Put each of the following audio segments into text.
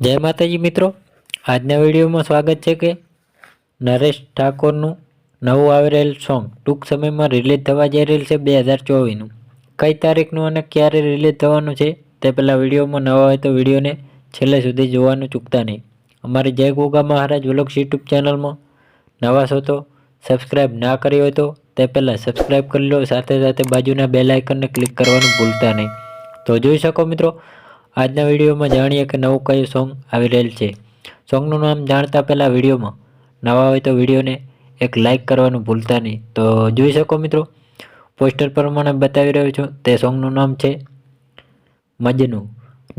જય માતાજી મિત્રો. આજના વિડીયોમાં સ્વાગત છે કે નરેશ ઠાકોરનું નવું આવી રહેલ સોંગ ટૂંક સમયમાં રિલીઝ થવા જઈ રહેલ છે બે હજાર ચોવીસનું. કઈ તારીખનું અને ક્યારે રિલીઝ થવાનું છે તે પહેલાં વિડીયોમાં નવા હોય તો વિડીયોને છેલ્લે સુધી જોવાનું ચૂકતા નહીં. અમારી જય ગોગા મહારાજ વ્લોગ્સ યુટ્યુબ ચેનલમાં નવા છો તો સબસ્ક્રાઈબ ના કરી હોય તો તે પહેલાં સબસ્ક્રાઈબ કરી લો. સાથે સાથે બાજુના બેલ આઇકનને ક્લિક કરવાનું ભૂલતા નહીં. તો જોઈ શકો મિત્રો આજના વિડીયોમાં જાણીએ કે નવું કયું સોંગ આવી રહેલ છે. સોંગનું નામ જાણતા પહેલાં વિડીયોમાં. નવા હોય તો વિડીયોને એક લાઇક કરવાનું ભૂલતા નહીં. તો જોઈ શકો મિત્રો, પોસ્ટર પ્રમાણે બતાવી રહ્યો છું, તે સોંગનું નામ છે મજનું.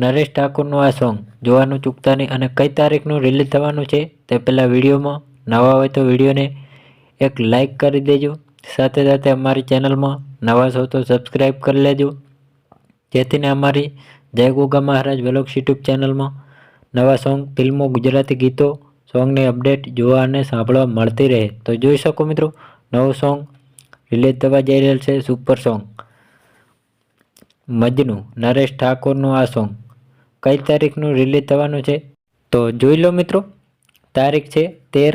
નરેશ ઠાકુરનું આ સોંગ જોવાનું ચૂકતા નહીં અને કઈ તારીખનું રિલીઝ થવાનું છે તે પહેલાં વિડીયોમાં. નવા હોય તો વિડીયોને એક લાઇક કરી દેજો. સાથે સાથે અમારી ચેનલમાં નવા છો તો સબસ્ક્રાઈબ કરી લેજો. જેથીને અમારી જય ગોગા મહારાજ વેલોક્સ યુટ્યુબ ચેનલમાં નવા સોંગ, ફિલ્મો, ગુજરાતી ગીતો, સોંગની અપડેટ જોવા અને સાંભળવા મળતી રહે. તો જોઈ શકો મિત્રો, નવું સોંગ રિલીઝ થવા જઈ રહેલ છે સુપર સોંગ. મજનું, નરેશ ઠાકોરનું આ સોંગ. કઈ તારીખનું રિલીઝ થવાનું છે? તો જોઈ લો મિત્રો, તારીખ છે તેર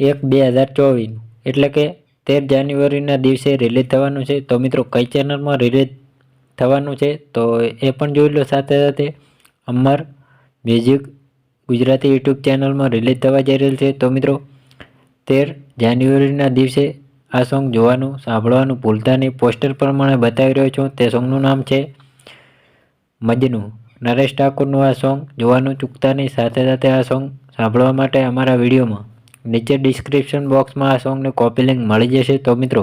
એક બે હજાર ચોવીસનું એટલે કે તેર જાન્યુઆરીના દિવસે રિલીઝ થવાનું છે. તો મિત્રો, કઈ ચેનલમાં રિલીઝ થવાનું છે, તો એ પણ જોઈ લો સાથે સાથે. અમર મ્યુઝિક ગુજરાતી યુટ્યુબ ચેનલમાં રિલીઝ થવા જઈ રહેલ છે. તો મિત્રો, તેર જાન્યુઆરીના દિવસે આ સોંગ જોવાનું, સાંભળવાનું ભૂલતા નહીં. પોસ્ટર પ્રમાણે બતાવી રહ્યો છું. તે સોંગનું નામ છે મજનું. નરેશ ઠાકુરનું આ સોંગ જોવાનું ચૂકતા નહીં. સાથે સાથે આ સોંગ સાંભળવા માટે અમારા વિડીયોમાં નીચે ડિસ્ક્રિપ્શન બોક્સમાં આ સોંગને કોપી લિંક મળી જશે. તો મિત્રો